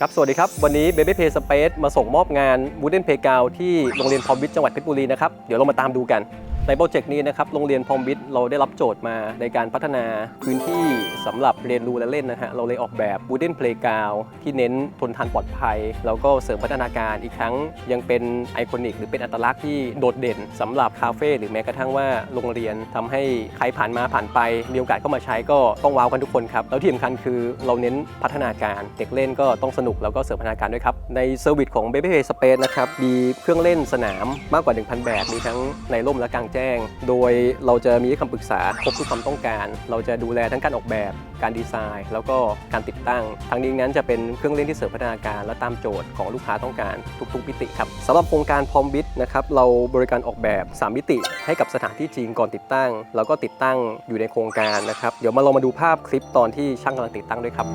ครับ สวัสดีครับ วันนี้ Baby Play Space มาส่งมอบงาน Wooden Playground ที่โรงเรียนพรอมวิทย์จังหวัดเพชรบุรีนะครับ เดี๋ยวเรามาตามดูกัน ในโปรเจกต์นี้นะครับโรงเรียนพรหมวิทย์เราได้รับโจทย์มาในการพัฒนาพื้นที่สำหรับเรียนรู้และเล่นนะฮะเราเลยออกแบบ Wooden Playground ที่เน้นทนทานปลอดภัย แล้วก็เสริมพัฒนาการอีกครั้ง ยังเป็นไอคอนิก หรือเป็นอัตลักษณ์ที่โดดเด่นสำหรับคาเฟ่หรือแม้กระทั่งว่าโรงเรียนทำให้ใครผ่านมาผ่านไป มีโอกาสเข้ามาใช้ก็ต้องว้าวกันทุกคนครับแล้วที่สำคัญคือเราเน้นพัฒนาการเด็กเล่นก็ต้องสนุกแล้วก็เสริมพัฒนาการด้วยครับในเซอร์วิสของ Baby Play Space นะครับมีเครื่องเล่นสนามมากกว่า 1,000 แบบมีทั้งในร่มและกลางแจ้ง โดยเราจะมีคำปรึกษาครบทุกความต้องการ เราจะดูแลทั้งการออกแบบ การดีไซน์ แล้วก็การติดตั้ง ทั้งนี้นั้นจะเป็นเครื่องเล่นที่เสริมพัฒนาการ และตามโจทย์ของลูกค้าต้องการทุกๆมิติครับสำหรับโครงการพรอมบิทนะครับเราบริการออกแบบ 3 มิติ ให้กับสถานที่จริงก่อนติดตั้ง แล้วก็ติดตั้งอยู่ในโครงการนะครับเดี๋ยวมาลองมาดูภาพคลิปตอนที่ช่างกำลังติดตั้งด้วยครับ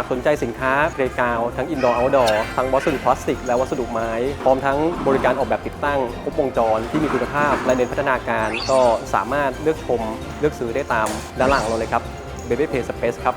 ากสนใจสินค้าเพลกาว ทั้งอินดอร์เอาท์ดอร์ทั้งวัสดุพลาสติก และวัสดุไม้ พร้อมทั้งบริการออกแบบติดตั้งครบวงจรที่มีคุณภาพและเน้นพัฒนาการ ก็สามารถเลือกชม เลือกซื้อได้ตามด้านหลังเราเลยครับ Baby p a y Space ครับ